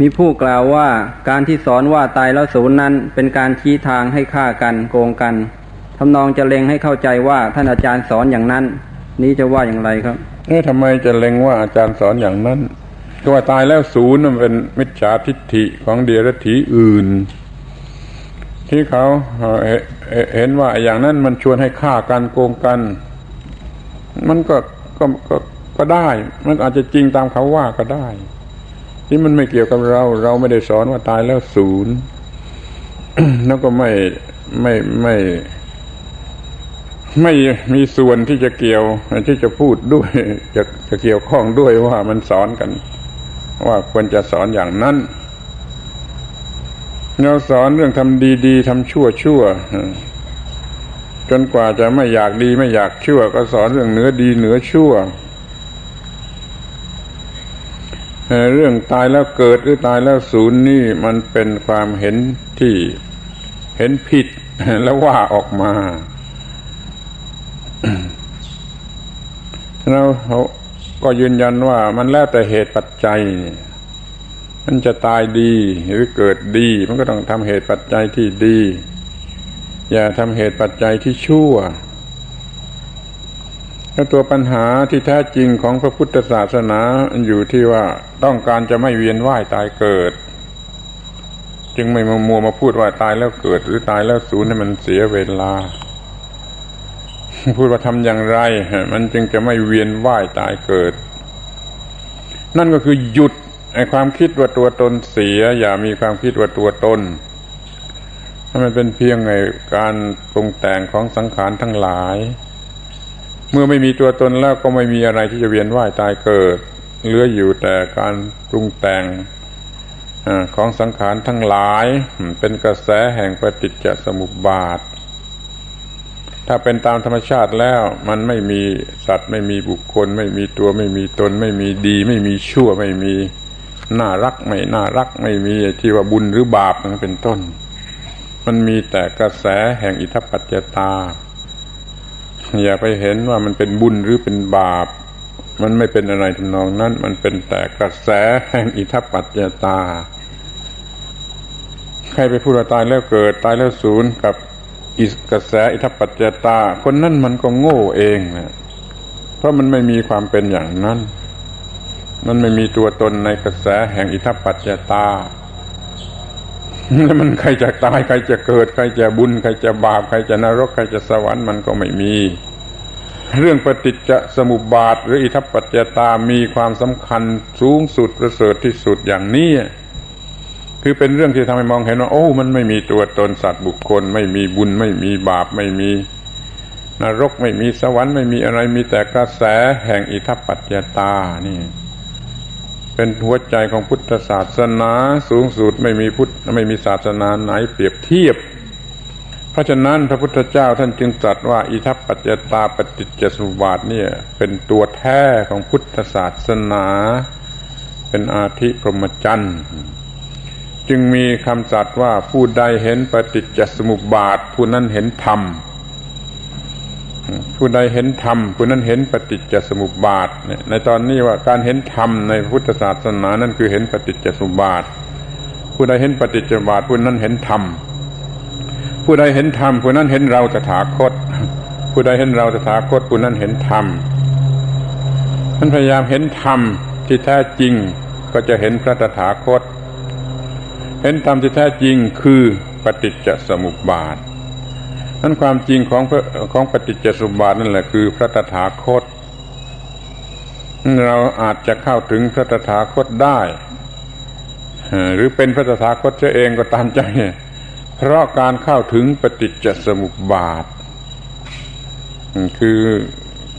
มีผู้กล่าวว่าการที่สอนว่าตายแล้วศูนย์นั้น เป็นการชี้ทางให้ฆ่ากันโกงกันทำนองจะเล็งให้เข้าใจว่าท่านอาจารย์สอนอย่างนั้น นี้จะว่าอย่างไรครับ เอ๊ะทำไมจะเล็งว่าอาจารย์สอนอย่างนั้นก็ว่าตายแล้วศูนย์มันเป็นมิจฉาทิฏฐิของเดียรถีอื่น ที่เขาเห็นเห็นว่าอย่างนั้นมันชวนให้ฆ่ากันโกงกัน มันก็ก็ก็ก็ได้ มันอาจจะจริงตามเขาว่าก็ได้ ที่มันไม่เกี่ยวกับเรา เราไม่ได้สอนว่าตายแล้วศูนย์แล้วก็ไม่ไม่ไม่ ไม่มีส่วนที่จะเกี่ยวที่จะพูดด้วย จะจะเกี่ยวข้องด้วยว่ามันสอนกัน ว่าควรจะสอนอย่างนั้นเราสอนเรื่องทำดีๆทำชั่วชั่วจนกว่าจะไม่อยากดีไม่อยากชั่ว ก็สอนเรื่องเหนือดีเหนือชั่ว เรื่องตายแล้วเกิดหรือตายแล้วศูนย์นี่มันเป็นความเห็นที่เห็นผิดแล้วว่าออกมา เราก็ยืนยันว่ามันแล้วแต่เหตุปัจจัย มันจะตายดีหรือเกิดดี มันก็ต้องทำเหตุปัจจัยที่ดี อย่าทำเหตุปัจจัยที่ชั่ว แล้วตัวปัญหาที่แท้จริงของพระพุทธศาสนาอยู่ที่ว่าต้องการจะไม่เวียนว่ายตายเกิด จึงไม่มามัวมาพูดว่าตายแล้วเกิด หรือตายแล้วสูญให้มันเสียเวลา พูดว่าทำอย่างไร มันจึงจะไม่เวียนว่ายตายเกิด นั่นก็คือหยุดไอ้ความคิดว่าตัวตนเสีย อย่ามีความคิดว่าตัวตนถ้ามันเป็นเพียงไงการปรุงแต่งของสังขารทั้งหลาย เมื่อไม่มีตัวตนแล้วก็ไม่มีอะไรที่จะเวียนว่ายตายเกิด เหลืออยู่แต่การปรุงแต่งอของสังขารทั้งหลายเป็นกระแสแห่งปฏิจจสมุปบาท ถ้าเป็นตามธรรมชาติแล้วมันไม่มีสัตว์ไม่มีบุคคล ไม่มีตัวไม่มีตน ไม่มีดี ไม่มีชั่วไม่มีน่ารักไม่น่ารักไม่มีที่ว่าบุญหรือบาปนั้นเป็นต้น มันมีแต่กระแสแห่งอิทธปัจจตา อย่าไปเห็นว่ามันเป็นบุญหรือเป็นบาป มันไม่เป็นอะไรทำนองนั้น มันเป็นแต่กระแสแห่งอิทธปัจจตา ใครไปพูดว่าตายแล้วเกิดตายแล้วศูนย์กับอิกระแสอิทธปัจจตา คนนั้นมันก็โง่เองนะเพราะมันไม่มีความเป็นอย่างนั้น มันไม่มีตัวตนในกระแสแห่งอิทธปัจจตา แล้วมันใครจะตายใครจะเกิด ใครจะบุญใครจะบาปใครจะนรกใครจะสวรรค์มันก็ไม่มี เรื่องปฏิจจสมุปบาท หรืออิทัปปัจจตามีความสำคัญสูงสุดประเสริฐที่สุดอย่างนี้คือเป็นเรื่องที่ทำให้มองเห็นว่าโอ้ มันไม่มีตัวตนสัตว์บุคคล ไม่มีบุญไม่มีบาปไม่มี นรกไม่มีสวรรค์ไม่มีอะไรมีแต่กระแสแห่งอิทัปปัจจตานี่ เป็นหัวใจของพุทธศาสนาสูงสุดไม่มีพุทธไม่มีศาสนาไหนเปรียบเทียบ เพราะฉะนั้นพระพุทธเจ้าท่านจึงตรัสว่าอิทัปปัจจตาปฏิจจสมุปบาทเนี่ยเป็นตัวแท้ของพุทธศาสนา เป็นอาธิพรหมจรรย์จึงมีคำตรัสว่าผู้ใดเห็นปฏิจจสมุปบาท ผู้นั้นเห็นธรรม ผู้ใดเห็นธรรมผู้นั้นเห็นปฏิจจสมุปบาทในตอนนี้ว่าการเห็นธรรมในพุทธศาสนานั่นคือเห็นปฏิจจสมุปบาท ผู้ใดเห็นปฏิจจสมุปบาทผู้นั้นเห็นธรรมผู้ใดเห็นธรรมผู้นั้นเห็นเราตถาคต ผู้ใดเห็นเราตถาคตผู้นั้นเห็นธรรมท่านพยายามเห็นธรรมที่แท้จริงก็จะเห็นพระตถาคต เห็นธรรมที่แท้จริงคือปฏิจจสมุปบาท นั้นความจริงของพระของปฏิจจสมุปบาทนั่นแหละคือพระตถาคต เราอาจจะเข้าถึงพระตถาคตได้หรือเป็นพระตถาคตเสียเองก็ตามใจ เพราะการเข้าถึงปฏิจจสมุปบาท คือ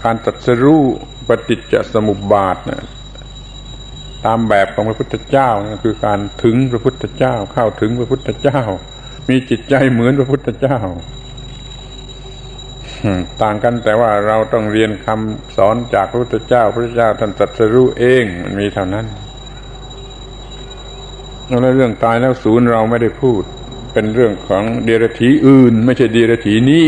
การตรัสรู้ปฏิจจสมุปบาทนะตามแบบของพระพุทธเจ้านะคือการถึงพระพุทธเจ้าเข้าถึงพระพุทธเจ้า มีจิตใจเหมือนพระพุทธเจ้า ต่างกันแต่ว่าเราต้องเรียนคำสอนจากพระพุทธเจ้า พระพุทธเจ้าท่านตรัสรู้เองมันมีเท่านั้นแล้วเรื่องตายแล้วศูนย์เราไม่ได้พูด เป็นเรื่องของเดรัจฉีอื่น ไม่ใช่เดรัจฉีนี้